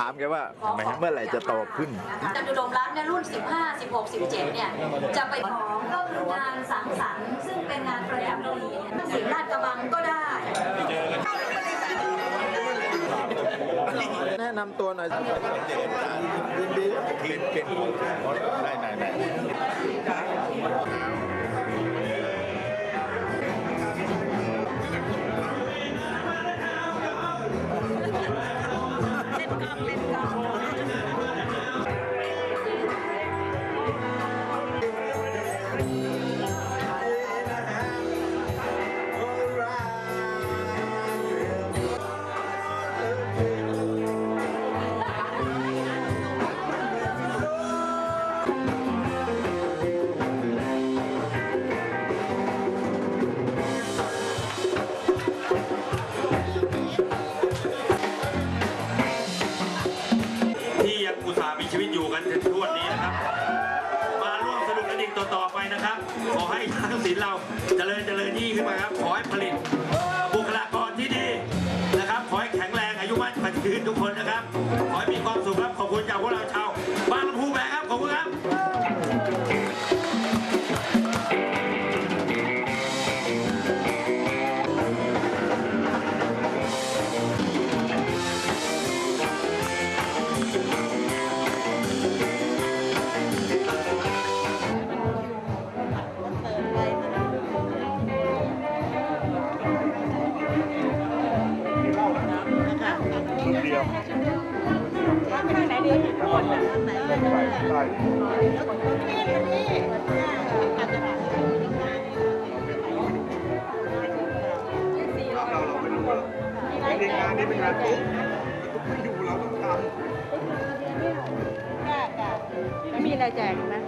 ถามแกว่าเมื่อไหร่จะโตขึ้นจตุดมรัตน์เนี่ยรุ่น 15 16 17 เนี่ย จะไปของก็คืองานสังสรรค์ซึ่งเป็นงานประจำปีสิงห์ลาดกระบังก็ได้แนะนำตัวหน่อยยินดีเป็นเป็นได้ได้ได้ ที่ ขอให้ทางศิลเราเจริญเจริญยิ่งขึ้นไปครับ ขอให้ผลิต บุคลากรที่ดีนะครับ ขอให้แข็งแรงอายุมั่นขวัญยืนทุกคนนะครับ ขอให้มีความสุขครับ ขอบคุณจากพวกเราชาวบ้านลำพูแบกครับ ขอบคุณครับ ไม่มีอะไรแจกนะ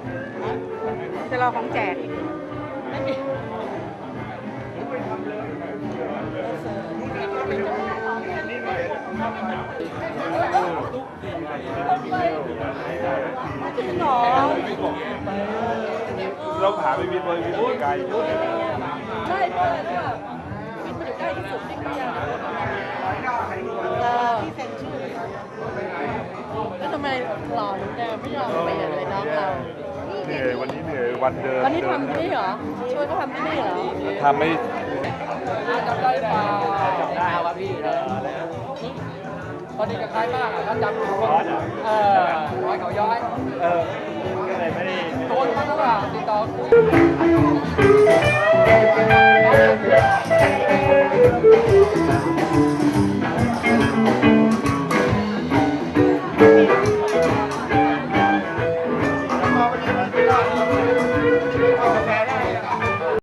จะรอของแจกไม่มี จริงเหรอเราผ่าไปวินเลยวินไกลใช่เพราะอะไรรู้ป่ะวินมันอยู่ใกล้ที่สุดที่เรียนเออแล้วทำไมหล่อเหมือนเดิมไม่ยอมเปลี่ยนเลยน้องเราเหนื่อยวันนี้เหนื่อยวันเดินวันนี้ทำที่นี่เหรอช่วยก็ทำที่นี่เหรอทำไม่จำได้เปล่า ตอนนี้กับใครบ้างอะถ้าจำทุกคนเออร้อยเขาย้อย เออก็เลยไม่ได้ โดนมาแล้วอะติดต่อคุย